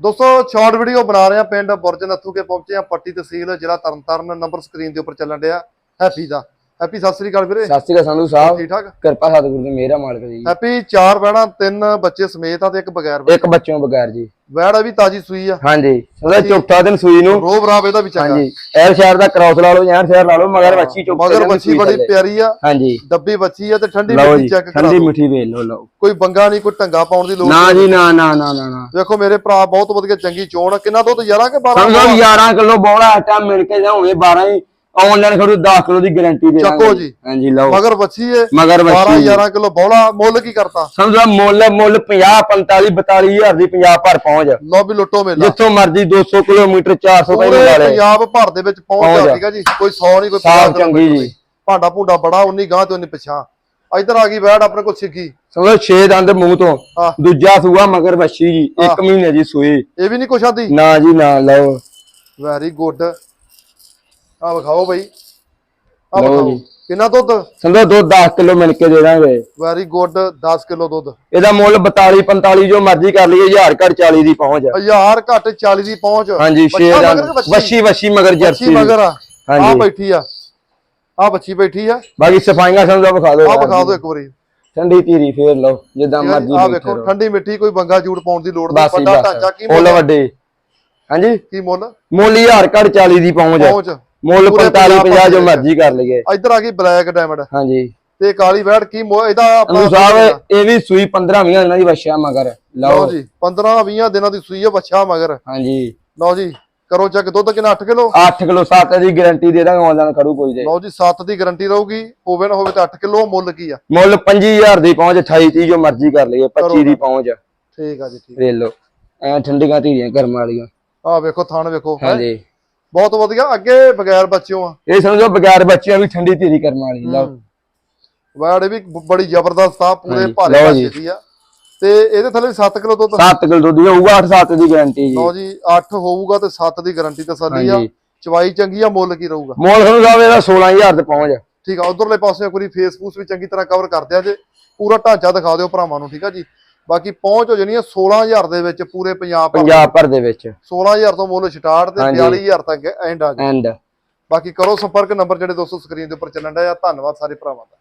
ਦੋਸਤੋ short video ਬਣਾ ਰਹੇ ਆ ਪਿੰਡ ਬੁਰਜ ਨੱਥੂ ਕੇ ਪਹੁੰਚੇ ਆ ਪੱਟੀ ਤਹਿਸੀਲ ਜ਼ਿਲ੍ਹਾ ਤਰਨਤਾਰਨ ਨੰਬਰ ਸਕਰੀਨ ਦੇ ਉੱਪਰ ਚੱਲਣ ਡਿਆ। ਹੈਪੀ ਦਾ। ਹੈਪੀ ਸਤਿ ਸ੍ਰੀ ਅਕਾਲ ਵੀਰੇ। ਸਤਿ ਸ਼੍ਰੀ ਅਕਾਲ ਸੰਧੂ ਸਾਹਿਬ। ਠੀਕ ਠਾਕ? ਕਿਰਪਾ ਸਤਿਗੁਰੂ ਦੀ ਮਿਹਰ ਮਾਲਕ ਦੀ ਹੈਪੀ ਚਾਰ ਬਹਿਣਾ ਤਿੰਨ ਬੱਚੇ ਸਮੇਤ ਆ ਤੇ ਇੱਕ ਬਗੈਰ ਇੱਕ ਬੱਚੋਂ ਬਗੈਰ ਜੀ। ਵੈੜ ਵੀ ਤਾਜੀ ਸੂਈ ਆ। ਹਾਂਜੀ ਉਹਦਾ ਚੌਥਾ ਦਿਨ ਸੂਈ ਨੂੰ। ਰੋਬ ਰਾਬ ਇਹਦਾ ਵੀ ਚੰਗਾ। ਹਾਂਜੀ ਐਰ ਸ਼ਹਿਰ ਦਾ ਕ੍ਰਾਸ ਲਾ ਲਓ ਯਾਰ ਸ਼ਹਿਰ ਲਾ ਲਓ ਮਗਰ ਬੱਚੀ ਚੌਥੇ ਮਗਰ ਬੱਚੀ ਬੜੀ। ਪਿਆਰੀ ਆ। ਹਾਂਜੀ। ਡੱਬੀ ਬੱਚੀ ਆ ਤੇ ਠੰਡੀ ਮਿੱਠੀ ਜੀ ਚੈੱਕ ਕਰਾ ਠੰਡੀ। ਮਿੱਠੀ ਵੇਲ ਲਓ ਲਓ। ਕੋਈ ਬੰਗਾ ਨਹੀਂ ਕੋਈ ਢੰਗਾ ਪਾਉਣ ਦੀ ਲੋੜ ਨਾ ਜੀ ਨਾ ਨਾ ਨਾ ਨਾ ਦੇਖੋ ਮੇਰੇ ਭਰਾ ਬਹੁਤ ਵਧੀਆ ਚੰਗੀ ਚੋਣ। ਕਿੰਨਾ ਦੁੱਧ 11 ਕਿ 12 ਸਮਝੋ 11 ਕਿਲੋ ਬੋਲਾ ਆਟਾ ਮਿਲ ਕੇ ਜਾਉਣੇ 12 ਹੀ ਆਨਲਾਈਨ ਖੜੂ 10 ਕਿਲੋ ਦੀ ਗਾਰੰਟੀ ਦੇ ਚੱਕੋ। ਜੀ। ਹਾਂਜੀ ਲਓ। ਮਗਰ ਬੱਚੀ ਏ। ਮਗਰ 12 ਬੱਚੀ 11 ਕਿਲੋ ਬੌਲਾ ਮੁੱਲ ਕੀ ਕਰਤਾ? ਸਮਝੋ ਮੁੱਲ ਮੁੱਲ 50 45 42 ਹਜ਼ਾਰ ਦੀ 50 ਭਰ ਪਹੁੰਚ। ਲੋ ਵੀ ਲੁੱਟੋ ਮੇਲਾ। ਜਿੱਥੋਂ ਮਰਜ਼ੀ 200 ਕਿਲੋਮੀਟਰ 400 ਤਾਈਂ ਲਗਾ ਲੈ ਪੰਜਾਬ ਭਰ ਦੇ ਵਿੱਚ ਪਹੁੰਚ ਜਾ ਜਾ। ਠੀਕ ਆ ਜੀ। ਕੋਈ 100 ਨਹੀਂ ਕੋਈ ਸਾਫ਼ 50 ਚੰਗੀ ਜੀ। ਭਾਂਡਾ ਭੁੰਡਾ ਬੜਾ ਉਨੀ ਗਾਂ ਤੇ ਉਨੀ ਪਿਛਾਂ ਇੱਧਰ ਆ ਗਈ ਬੈੜ ਆਪਣੇ ਕੋਲ ਸਿੱਗੀ। ਸਮਝੋ 6 ਦੰਦ ਮੂੰਹ ਤੋਂ। ਦੂਜਾ ਸੂਆ ਮਗਰ ਬੱਛੀ ਜੀ। ਹਾਂ। 1 ਮਹੀਨੇ ਦੀ ਸੂਈ। ਇਹ ਵੀ ਨਹੀਂ ਕੁਛ ਆਂਦੀ? ਨਾ ਜੀ ਨਾ ਲਓ। ਵੈਰੀ ਗੁੱਡ ਆ ਵਿਖਾਓ ਬਈ। ਆ ਲਓ ਵਿਖਾਓ। ਜੀ। ਕਿੰਨਾ ਦੁੱਧ? ਸਮਝੋ ਦੋ 10 ਕਿਲੋ ਮਿਲ ਕੇ ਦੇ ਦਾਂਗੇ। ਵੈਰੀ ਗੁੱਡ 10 ਕਿਲੋ ਦੁੱਧ। ਇਹਦਾ ਮੁੱਲ 42 45 ਜੋ ਮਰਜ਼ੀ ਕਰ ਲਈਏ 1000 ਘੱਟ 40 ਦੀ ਪਹੁੰਚ ਹਜ਼ਾਰ ਘੱਟ 40 ਦੀ ਪਹੁੰਚ। ਹਾਂਜੀ 6 ਬੱਚਾ ਦੰਦ ਮਗਰ ਕਿ ਵੱਛੀ? ਵੱਛੀ ਮਗਰ ਬੱਚੀ ਜਰਸੀ ਮਗਰ ਆ। ਆ ਹਾਂਜੀ। ਬੈਠੀ ਆ। ਆ ਬੱਚੀ ਬੈਠੀ ਆ। ਬਾਕੀ ਸਫਾਈਆਂ ਸਮਝੋ ਵਿਖਾ ਦਿਓ ਆ ਯਾਰ ਵਿਖਾ। ਦਿਓ ਇੱਕ ਵਾਰੀ। ਠੰਡੀ ਧੀਰੀ ਫੇਰ ਲਓ ਜਿੱਦਾਂ ਮਰਜ਼ੀ ਆ ਵੇਖੋ। ਠੰਡੀ ਮਿੱਠੀ ਕੋਈ ਬੰਗਾ ਜੂੜ ਪਾਉਣ ਦੀ ਲੋੜ ਨਹੀਂ। ਬਸ ਵੱਡਾ ਢਾਂਚਾ ਕੀ ਬਸ ਮੁੱਲ ਵੱਡੇ। ਹਾਂਜੀ। ਕੀ ਮੁੱਲ? ਮੁੱਲ 1000 ਘੱਟ 40 ਦੀ ਪਹੁੰਚ ਪਹੁੰਚ। ਮੁੱਲ ਪੂਰੇ 45 ਪੰਜਾਬ 50 ਜੋ ਮਰਜ਼ੀ ਕਰ ਲਈਏ। ਇੱਧਰ ਆ ਗਈ ਬਲੈਕ ਡਾਇਮੰਡ। ਹਾਂਜੀ। ਤੇ ਕਾਲੀ ਵੈੜ ਕੀ ਇਹਦਾ ਅਨੂ ਸਾਹਿਬ ਇਹ ਵੀ ਸੂਈ 15 20 ਦਿਨਾਂ ਦੀ ਵਛਿਆ ਮਗਰ। ਲਓ। ਜੀ 15 20 ਦਿਨਾਂ ਦੀ ਸੂਈ ਆ ਬੱਚਾ ਮਗਰ। ਹਾਂਜੀ। ਲਓ ਜੀ ਕਰੋ ਚੈੱਕ ਦੁੱਧ ਕਿੰਨਾ 8 ਕਿਲੋ? 8 ਕਿਲੋ 7 ਦੀ ਗਾਰੰਟੀ ਦੇ ਦਾਂਗੇ ਆਨਲਾਈਨ ਖੜੂ ਕੋਈ ਦੇ ਲਓ ਜੀ 7 ਦੀ ਗਾਰੰਟੀ ਰਹੂਗੀ ਹੋਵੇ ਨਾ ਹੋਵੇ ਤਾਂ 8 ਕਿਲੋ ਮੁੱਲ ਕੀ ਆ? ਮੁੱਲ 25000 ਦੀ ਪਹੁੰਚ 28 30 ਜੋ ਮਰਜ਼ੀ ਕਰ ਲਈਏ 25 ਦੀ ਪਹੁੰਚ। ਠੀਕ ਆ ਜੀ ਠੀਕ। ਰੇ ਲਓ। ਐ ਠੰਡੀਆਂ ਧੀਰੀਆਂ ਕਰਮ ਵਾਲੀਆਂ। ਆ ਵੇਖੋ ਥਣ ਵੇਖੋ ਹੈਂ। ਹਾਂਜੀ। ਬਹੁਤ ਵਧੀਆ ਅੱਗੇ ਬਗੈਰ ਬੱਚਿਓ ਆ। ਇਹ ਸਮਝੋ ਬਗੈਰ ਬੱਚਿਆਂ ਵੀ ਠੰਡੀ ਧੀਰੀ ਕਰਮ ਵਾਲੀ ਲਓ। ਵੈੜ ਵੀ ਬੜੀ ਜ਼ਬਰਦਸਤ ਆ ਪੂਰੇ ਭਾਰੇ। ਬੱਚੇ ਦੀ ਆ। ਤੇ ਇਹਦੇ ਥੱਲੇ 7 ਕਿਲੋ ਦੁੱਧ 7 ਕਿਲੋ ਦੁੱਧ ਹੋਊਗਾ 8 7 ਦੀ ਗਾਰੰਟੀ ਜੀ। ਲਓ ਜੀ 8 ਹੋਊਗਾ ਤੇ 7 ਦੀ ਗਾਰੰਟੀ ਤਸੱਲੀ ਆ। ਚਵਾਈ ਚੰਗੀ ਆ ਮੁੱਲ ਕੀ ਰਹੂਗਾ? ਮੁੱਲ ਤੁਹਾਨੂੰ ਸਾਹਿਬ ਇਹਦਾ 16000 ਤੇ ਪਹੁੰਚ ਠੀਕ ਆ ਉਧਰਲੇ ਪਾਸੇ ਵਾਰੀ ਫੇਸਬੁੱਕ ਵੀ ਚੰਗੀ ਤਰ੍ਹਾਂ ਕਵਰ ਕਰ ਦਿਆ ਜੇ। ਪੂਰਾ ਢਾਂਚਾ ਦਿਖਾ ਦਿਓ ਭਰਾਵਾਂ ਨੂੰ ਠੀਕ ਆ ਜੀ। ਬਾਕੀ ਪਹੁੰਚ ਹੋ ਜਾਣੀ ਆ 16000 ਦੇ ਵਿੱਚ ਪੂਰੇ ਪੰਜਾਬ ਭਰ ਪੰਜਾਬ ਭਰ ਦੇ ਵਿੱਚ। 16000 ਤੋਂ ਮੁੱਲ ਸਟਾਰਟ ਤੇ ਹਾਂਜੀ। 42000 ਤੱਕ ਐਂਡ ਆ ਜੀ ਐਂਡ ਬਾਕੀ ਕਰੋ ਸੰਪਰਕ ਨੰਬਰ ਜਿਹੜੇ ਦੋਸਤੋ ਸਕਰੀਨ ਦੇ ਉੱਪਰ ਚੱਲਣ ਡਿਆ ਆ। ਧੰਨਵਾਦ ਸਾਰੇ ਭਰਾਵਾਂ ਦਾ।